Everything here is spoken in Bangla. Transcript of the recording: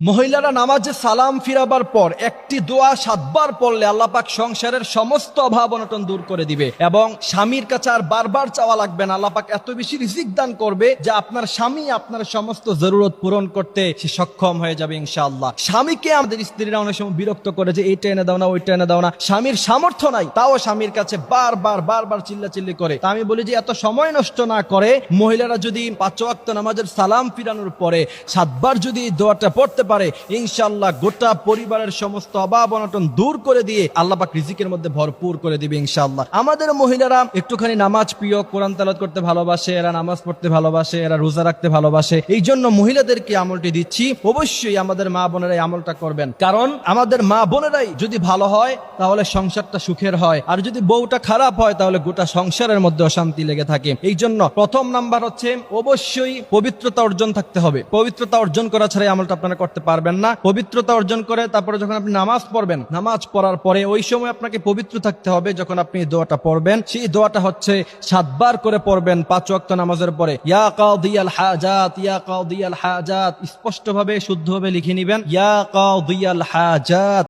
মহিলারা নামাজে সালাম ফিরাবার পর একটি দোয়া সাতবার পড়লে আল্লাহ পাক সংসারের সমস্ত অভাব অনটন দূর করে দিবে এবং স্বামীর কাছে আর বারবার চাওয়া লাগবে না। আল্লাহ পাক এত বেশি রিজিক দান করবে যে আপনার স্বামী আপনার সমস্ত জরুরত পূরণ করতে সে সক্ষম হয়ে যাবে ইনশাআল্লাহ। স্বামীকে আমাদের স্ত্রীরা অনেক সময় বিরক্ত করে যে এইটা এনে দাও না ওইটা এনে দাও না। স্বামীর সামর্থ্য নাই, তাও স্বামীর কাছে বারবার বারবার চিল্লা চিল্লি করে। তা আমি বলি যে, এত সময় নষ্ট না করে মহিলারা যদি পাঁচ ওয়াক্ত নামাজের সালাম ফিরানোর পরে সাতবার যদি দোয়াটা পড়তে পারে, ইনশাআল্লাহ গোটা পরিবারের সমস্ত অভাব অনটন দূর করে দিয়ে আল্লাহ পাক রিজিকের মধ্যে ভরপুর করে দিবে ইনশাআল্লাহ। আমাদের মহিলারা একটুখানি নামাজ প্রিয়, কোরআন তালাত করতে ভালোবাসে, এরা নামাজ পড়তে ভালোবাসে, এরা রোজা রাখতে ভালোবাসে, এই জন্য মহিলাদেরকে আমলটি দিচ্ছি। অবশ্যই আমাদের মা বোনেরা আমলটা করবেন। কারণ আমাদের মা বোনেরাই যদি ভালো হয়, তাহলে সংসারটা সুখের হয়। আর যদি বউটা খারাপ হয়, তাহলে গোটা সংসারের মধ্যে অশান্তি লেগে থাকে। এই জন্য প্রথম নাম্বার হচ্ছে, অবশ্যই পবিত্রতা অর্জন থাকতে হবে। পবিত্রতা অর্জন করা ছাড়া এই আমলটা আপনারা করতে পারবেন না, পবিত্রতা অর্জন করে তারপরে যখন আপনি নামাজ পড়বেন, নামাজ পড়ার পরে ওই সময় আপনাকে পবিত্র থাকতে হবে যখন আপনি দোয়াটা পড়বেন। সেই দোয়াটা হচ্ছে সাতবার করে পড়বেন পাঁচ ওয়াক্ত নামাজের পরে। ইয়া কাউদিয়াল হাজাত, ইয়া কাউদিয়াল হাজাত, স্পষ্টভাবে, শুদ্ধভাবে লিখে নিবেন, ইয়া কাউদিয়াল হাজাত।